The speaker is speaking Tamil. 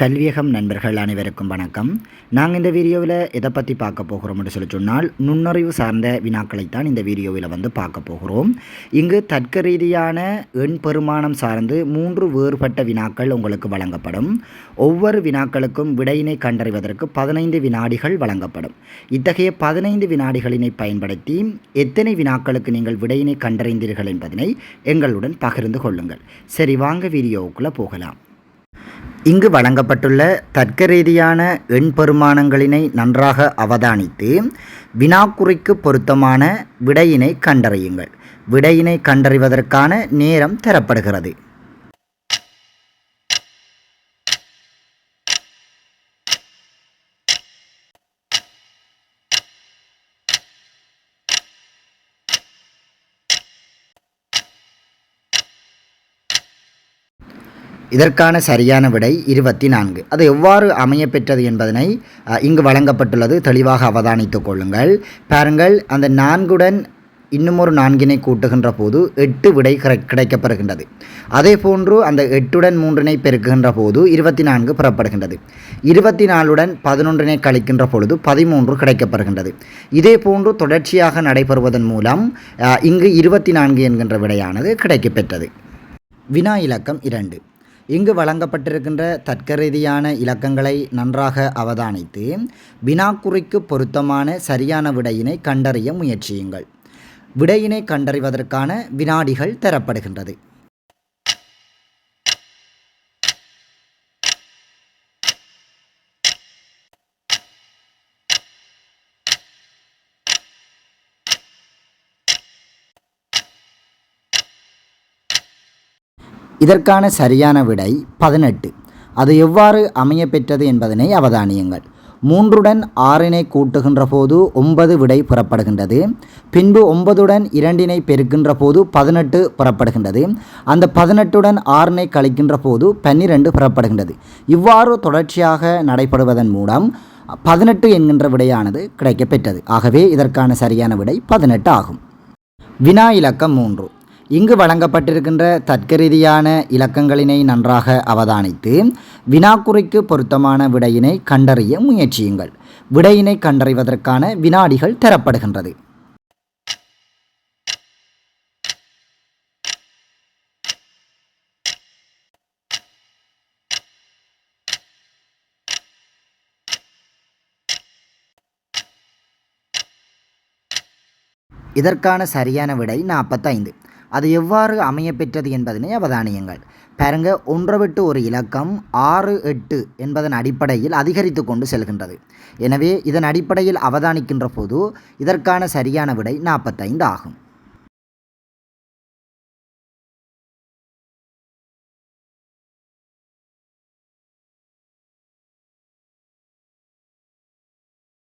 கல்வியகம் நண்பர்கள் அனைவருக்கும் வணக்கம். நாங்கள் இந்த வீடியோவில் எதை பற்றி பார்க்க போகிறோம்னு சொல்லி சொன்னால் நுண்ணறிவு சார்ந்த வினாக்களைத்தான் இந்த வீடியோவில் வந்து பார்க்க போகிறோம். இங்கு தர்க்க ரீதியான எண் பெருமானம் சார்ந்து மூன்று வேறுபட்ட வினாக்கள் உங்களுக்கு வழங்கப்படும். ஒவ்வொரு வினாக்களுக்கும் விடையினை கண்டறிவதற்கு பதினைந்து வினாடிகள் வழங்கப்படும். இத்தகைய பதினைந்து வினாடிகளினை பயன்படுத்தி எத்தனை வினாக்களுக்கு நீங்கள் விடையினை கண்டறிந்தீர்கள் என்பதனை எங்களுடன் பகிர்ந்து கொள்ளுங்கள். சரி வாங்க வீடியோவுக்குள்ளே போகலாம். இங்கு வழங்கப்பட்டுள்ள தர்க்க ரீதியான எண் பெருமானங்களினை நன்றாக அவதானித்து வினாக்குறிக்கு பொருத்தமான விடையினை கண்டறியுங்கள். விடையினை கண்டறிவதற்கான நேரம் தரப்படுகிறது. இதற்கான சரியான விடை இருபத்தி நான்கு. அது எவ்வாறு அமையப்பெற்றது என்பதனை இங்கு வழங்கப்பட்டுள்ளது. தெளிவாக அவதானித்துக் கொள்ளுங்கள். பாருங்கள் அந்த நான்குடன் இன்னும் ஒரு நான்கினை கூட்டுகின்ற போது எட்டு விடை கிடை கிடைக்கப்பெறுகின்றது. அதே போன்று அந்த எட்டுடன் மூன்றினை பெருக்குகின்ற போது இருபத்தி நான்கு புறப்படுகின்றது. இருபத்தி நாலுடன் பதினொன்றினை கழிக்கின்ற பொழுது பதிமூன்று கிடைக்கப்பெறுகின்றது. இதே போன்று தொடர்ச்சியாக நடைபெறுவதன் மூலம் இங்கு இருபத்தி நான்கு என்கின்ற விடையானது கிடைக்கப்பெற்றது. வினா இலக்கம் இரண்டு. இங்கு வழங்கப்பட்டிருக்கின்ற தர்க்கரீதியான இலக்கங்களை நன்றாக அவதானித்து வினாக்குறிக்கு பொருத்தமான சரியான விடையினை கண்டறிய முயற்சியுங்கள். விடையினை கண்டறிவதற்கான வினாடிகள் தரப்படுகின்றது. இதற்கான சரியான விடை பதினெட்டு. அது எவ்வாறு அமையப்பெற்றது என்பதனை அவதானியுங்கள். மூன்றுடன் ஆறினை கூட்டுகின்ற போது ஒன்பது விடை புறப்படுகின்றது. பின்பு ஒன்பதுடன் இரண்டினை பெருக்கின்ற போது பதினெட்டு புறப்படுகின்றது. அந்த பதினெட்டுடன் ஆறினை கழிக்கின்ற போது பன்னிரெண்டு புறப்படுகின்றது. இவ்வாறு தொடர்ச்சியாக நடைபெறுவதன் மூலம் பதினெட்டு என்கின்ற விடையானது கிடைக்கப்பெற்றது. ஆகவே இதற்கான சரியான விடை பதினெட்டு ஆகும். வினா இலக்கம் மூன்று. இங்கு வழங்கப்பட்டிருக்கின்ற தர்க்க இலக்கங்களினை நன்றாக அவதானித்து வினாக்குறிக்கு பொருத்தமான விடையினை கண்டறிய முயற்சியுங்கள். விடையினை கண்டறிவதற்கான வினாடிகள் தரப்படுகின்றது. இதற்கான சரியான விடை நாற்பத்தைந்து. அது எவ்வாறு அமையப்பெற்றது என்பதனை அவதானியுங்கள். பாருங்க ஒன்றை விட்டு ஒரு இலக்கம் ஆறு எட்டு என்பதன் அடிப்படையில் அதிகரித்து கொண்டு செல்கின்றது. எனவே இதன் அடிப்படையில் அவதானிக்கின்ற போது இதற்கான சரியான விடை நாற்பத்தைந்து ஆகும்.